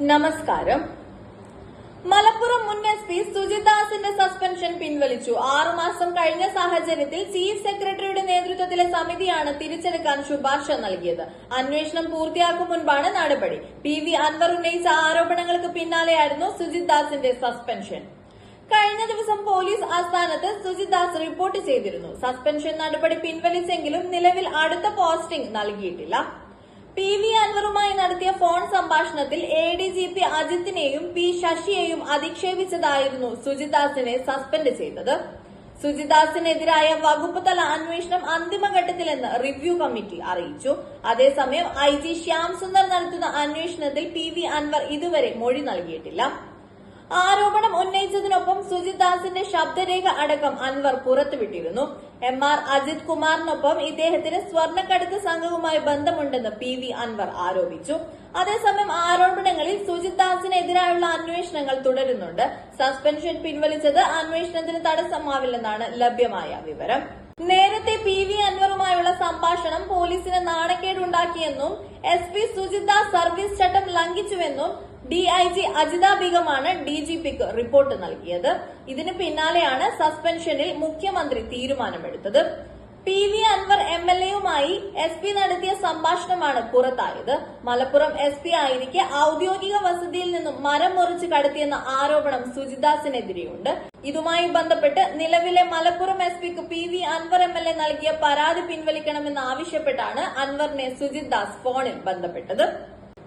നമസ്കാരം. മലപ്പുറം മുൻ S P സുജിദാസിന്റെ suspension പിൻവലിച്ചു. ആറുമാസം കഴിഞ്ഞ സാഹചര്യത്തിൽ ചീഫ് സെക്രട്ടറിയുടെ നേതൃത്വത്തിലെ സമിതിയാണ് തിരിച്ചെടുക്കാൻ ശുപാർശ നൽകിയത്. അന്വേഷണം പൂർത്തിയാക്കും മുൻപാണ് നടപടി. പി വി അൻവർ ഉന്നയിച്ച ആരോപണങ്ങൾക്ക് പിന്നാലെയായിരുന്നു സുജിദാസിന്റെ സസ്പെൻഷൻ. കഴിഞ്ഞ ദിവസം പോലീസ് ആസ്ഥാനത്ത് സുജിത് ദാസ് റിപ്പോർട്ട് ചെയ്തിരുന്നു. സസ്പെൻഷൻ നടപടി പിൻവലിച്ചെങ്കിലും നിലവിൽ അടുത്ത പോസ്റ്റിംഗ് നൽകിയിട്ടില്ല. പി വി അൻവറുമായി നടത്തിയ ഫോൺ സംഭാഷണത്തിൽ എ ഡി ജി പി അജിത്തിനെയും പി ശശിയെയും അധിക്ഷേപിച്ചതായിരുന്നു സുജിദാസിനെ സസ്പെൻഡ് ചെയ്തത്. സുജിദാസിനെതിരായ വകുപ്പ് തല അന്വേഷണം അന്തിമഘട്ടത്തിലെന്ന് റിവ്യൂ കമ്മിറ്റി അറിയിച്ചു. അതേസമയം ഐ ജി ശ്യാം സുന്ദർ നടത്തുന്ന അന്വേഷണത്തിൽ പി വി അൻവർ ഇതുവരെ മൊഴി നൽകിയിട്ടില്ല. ആരോപണം ഉന്നയിച്ചതിനൊപ്പം സുജിത് ദാസിന്റെ ശബ്ദരേഖ അടക്കം അൻവർ പുറത്തുവിട്ടിരുന്നു. എം ആർ അജിത് കുമാറിനൊപ്പം ഇദ്ദേഹത്തിന് സ്വർണക്കടത്ത് സംഘവുമായി ബന്ധമുണ്ടെന്ന് പി വി അൻവർ ആരോപിച്ചു. അതേസമയം ആരോപണങ്ങളിൽ സുജിത് ദാസിനെതിരായുള്ള അന്വേഷണങ്ങൾ തുടരുന്നുണ്ട്. സസ്പെൻഷൻ പിൻവലിച്ചത് അന്വേഷണത്തിന് തടസ്സമാവില്ലെന്നാണ് ലഭ്യമായ വിവരം. നേരത്തെ പി വി അൻവറുമായുള്ള സംഭാഷണം പോലീസിന് നാണക്കേടുണ്ടാക്കിയെന്നും എസ് പി സുജിത സർവീസ് ചട്ടം ലംഘിച്ചുവെന്നും ഡി ഐ ജി അജിത ബിഗമാണ് ഡി ജി പിക്ക് റിപ്പോർട്ട് നൽകിയത്. ഇതിന് പിന്നാലെയാണ് സസ്പെൻഷനിൽ മുഖ്യമന്ത്രി തീരുമാനമെടുത്തത്. P V Anwar M L എയുമായി എസ് പി നടത്തിയ സംഭാഷണമാണ് പുറത്തായത്. മലപ്പുറം എസ് പി ആയിരിക്കെ ഔദ്യോഗിക വസതിയിൽ നിന്നും മരം മുറിച്ച് കടത്തിയെന്ന ആരോപണം സുജിദാസിനെതിരെയുണ്ട്. ഇതുമായി ബന്ധപ്പെട്ട് നിലവിലെ Malappuram S pick P V Anwar M L A നൽകിയ പരാതി പിൻവലിക്കണമെന്ന് ആവശ്യപ്പെട്ടാണ് അൻവറിനെ സുജിത് ദാസ് ഫോണിൽ ബന്ധപ്പെട്ടത്.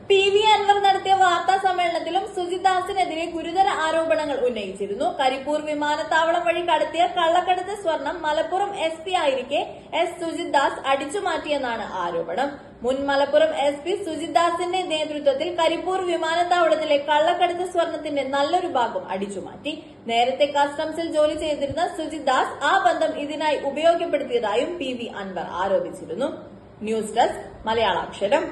പി വി അൻവർ നടത്തിയ വാർത്താ സമ്മേളനത്തിലും സുജിദാസിനെതിരെ ഗുരുതര ആരോപണങ്ങൾ ഉന്നയിച്ചിരുന്നു. കരിപ്പൂർ വിമാനത്താവളം വഴി കടത്തിയ കള്ളക്കടത്ത് സ്വർണം മലപ്പുറം എസ് പി ആയിരിക്കെ എസ് സുജിത് ദാസ് അടിച്ചുമാറ്റിയെന്നാണ് ആരോപണം. മുൻ മലപ്പുറം എസ് പി സുജിത് ദാസിന്റെ നേതൃത്വത്തിൽ കരിപ്പൂർ വിമാനത്താവളത്തിലെ കള്ളക്കടത്ത് സ്വർണത്തിന്റെ നല്ലൊരു ഭാഗം അടിച്ചുമാറ്റി നേരത്തെ കസ്റ്റംസിൽ ജോലി ചെയ്തിരുന്ന സുജിത് ദാസ് ആ ബന്ധം ഇതിനായി ഉപയോഗപ്പെടുത്തിയതായും പി വി അൻവർ ആരോപിച്ചിരുന്നു. News desk Malayalaksharam.